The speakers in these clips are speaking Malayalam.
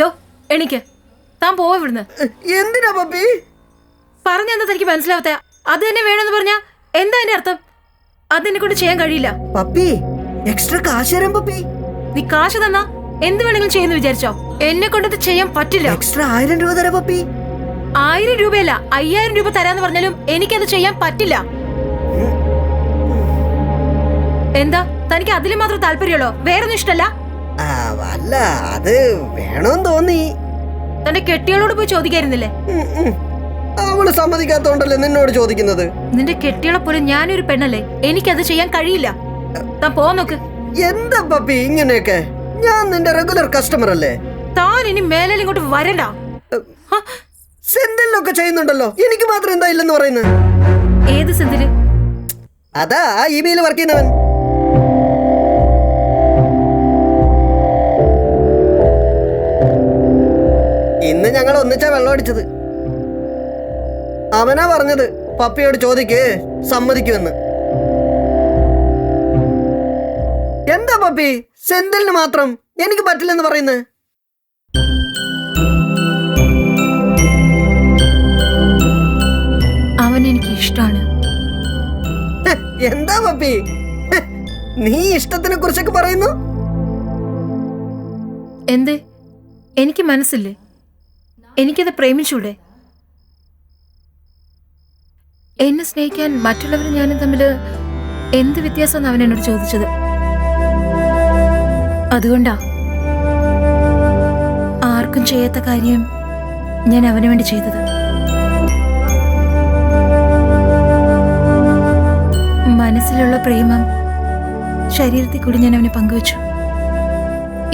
ഡോ എണിക്ക്. താൻ പോവാ ഇവിടുന്ന്. എന്തിനാ പപ്പി? പറഞ്ഞെന്താ തനിക്ക് മനസ്സിലാവത്തെ? അത് തന്നെ വേണമെന്ന് പറഞ്ഞാ എന്താ എന്റെ അർത്ഥം? അതെന്നെ കൊണ്ട് ചെയ്യാൻ കഴിയില്ല. പപ്പി എക്സ്ട്രാ കാശ് തരാം പപ്പി. നീ കാശ് തന്നാ എന്ത് വേണമെങ്കിലും ചെയ്യുന്നു വിചാരിച്ചോ? എന്നെ കൊണ്ടത് ചെയ്യാൻ പറ്റില്ല. എക്സ്ട്രാ ആയിരം രൂപ തരാം പപ്പി. ആയിരം രൂപയല്ല അയ്യായിരം രൂപ തരാന്ന് പറഞ്ഞാലും എനിക്കത് ചെയ്യാൻ പറ്റില്ല. എന്താ? തനിക്ക് അതിൽ മാത്രം താല്പര്യമുള്ളോ? വേറൊന്നും ഇഷ്ടല്ല? ആ, അല്ല അത് വേണോന്ന് തോന്നി. തന്റെ കെട്ടികളോട് പോയി ചോദിക്കായിരുന്നില്ലേ. അവൾ സമ്മതിക്കാത്തോണ്ടല്ലേ നിന്നോട് ചോദിക്കുന്നത്? നിന്റെ കെട്ടികളെ പോലെ ഞാനൊരു പെണ്ണല്ലേ? എനിക്കത് ചെയ്യാൻ കഴിയില്ല. താൻ പോ നോക്ക്. എന്താ പപ്പി ഇങ്ങനെയൊക്കെ? ഞാൻ നിന്റെ റെഗുലർ കസ്റ്റമർ അല്ലേ? താൻ ഇനി മേലെ ഇങ്ങോട്ട് വരണ്ട. സെന്തിലൊക്കെ ചെയ്യുന്നുണ്ടല്ലോ? എനിക്ക് മാത്രം എന്താ ഇല്ലെന്ന് പറയുന്നത്? ഏത് സെന്തിൽ? അതാ ഇമെയിൽ വർക്ക് ചെയ്യുന്നവൻ. ഞങ്ങൾ ഒന്നിച്ചാ വെള്ളം അടിച്ചത്. അവനാ പറഞ്ഞത് പപ്പിയോട് ചോദിക്കേ സമ്മതിക്കുമെന്ന്. എന്താ പപ്പി? സെന്തിലിന് മാത്രം എനിക്ക് പറ്റില്ലെന്ന് പറയുന്നു? അവൻ എനിക്ക് ഇഷ്ടമാണ്. എന്താ പപ്പി? നീ ഇഷ്ടത്തിനെ കുറിച്ചൊക്കെ പറയുന്നു? എന്തേ? എനിക്ക് മനസ്സില്ലേ? എനിക്കത് പ്രേമിച്ചൂടെ? എന്നെ സ്നേഹിക്കാൻ മറ്റുള്ളവരും ഞാനും തമ്മിൽ എന്ത് വ്യത്യാസമെന്ന് അവൻ എന്നോട് ചോദിച്ചത്? അതുകൊണ്ടാ. ആർക്കും ചെയ്യാത്ത കാര്യം ഞാൻ അവന് വേണ്ടി ചെയ്തത്. മനസ്സിലുള്ള പ്രേമം ശരീരത്തിൽ കൂടി ഞാൻ അവനെ പങ്കുവച്ചു.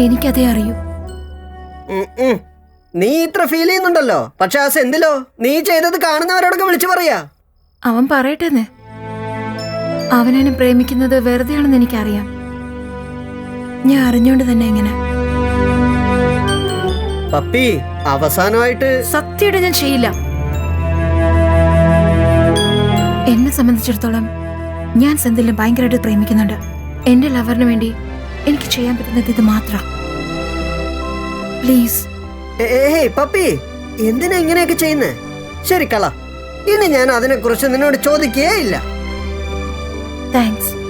എനിക്കതേ അറിയൂ. നീ ഇത്ര ഫീൽ ചെയ്യുന്നുണ്ടല്ലോ. പക്ഷെ ആ സെന്തിലോ നീ ചെയ്തത് കാണുന്നവരോടൊക്കെ വിളിച്ചു പറയാ. അവൻ പറയട്ടെന്ന്. അവനെന്നെ പ്രേമിക്കുന്നത് വെറുതെയാണെന്ന് എനിക്കറിയാം. ഞാൻ അറിഞ്ഞോണ്ട് തന്നെ എങ്ങനെ പപ്പി അവസാനമായിട്ട് സത്യയുടെ ഞാൻ ചെയ്യില്ല. എന്നെ സംബന്ധിച്ചിടത്തോളം ഞാൻ സെന്തിലും ഭയങ്കരമായിട്ട് പ്രേമിക്കുന്നുണ്ട്. എന്റെ ലവറിന് വേണ്ടി എനിക്ക് ചെയ്യാൻ പറ്റുന്നത് ഇത് മാത്രം. പ്ലീസ് ഏഹേ പപ്പി എന്തിനാ ഇങ്ങനെയൊക്കെ ചെയ്യുന്നേ? ശരി കള. ഇനി ഞാൻ അതിനെക്കുറിച്ച് നിന്നോട് ചോദിക്കുകയേ ഇല്ല. താങ്ക്സ്